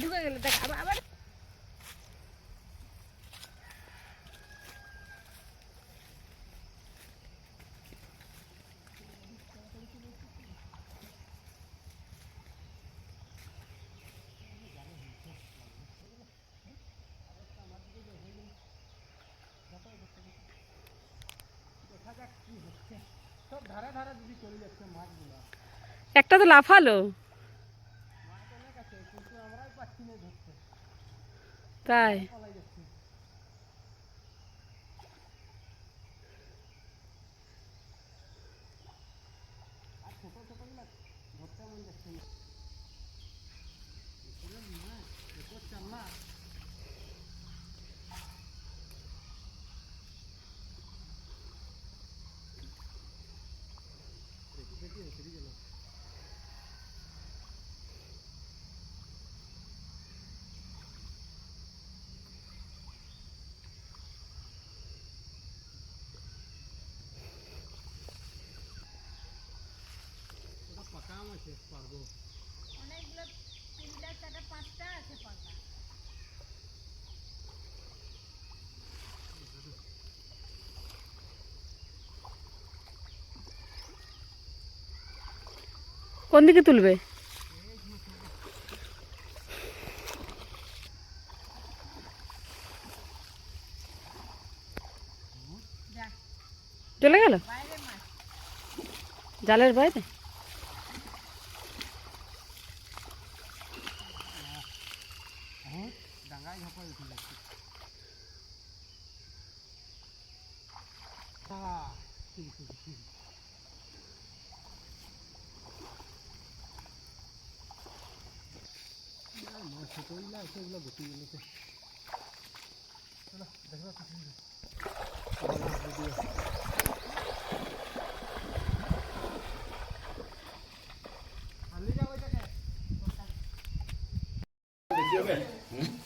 ঢুকে আবার একটা তো লাফালো। তাই? ধরতে মন যাচ্ছে না আছে পারব। অনেকগুলো তিনটা চারটা পাঁচটা আছে পাতা। কোন দিকে তুলবে? চলে গেল? জালের বাইরে আছে ওগুলো গুটি গেলেছে চলো দেখবা ভিডিও।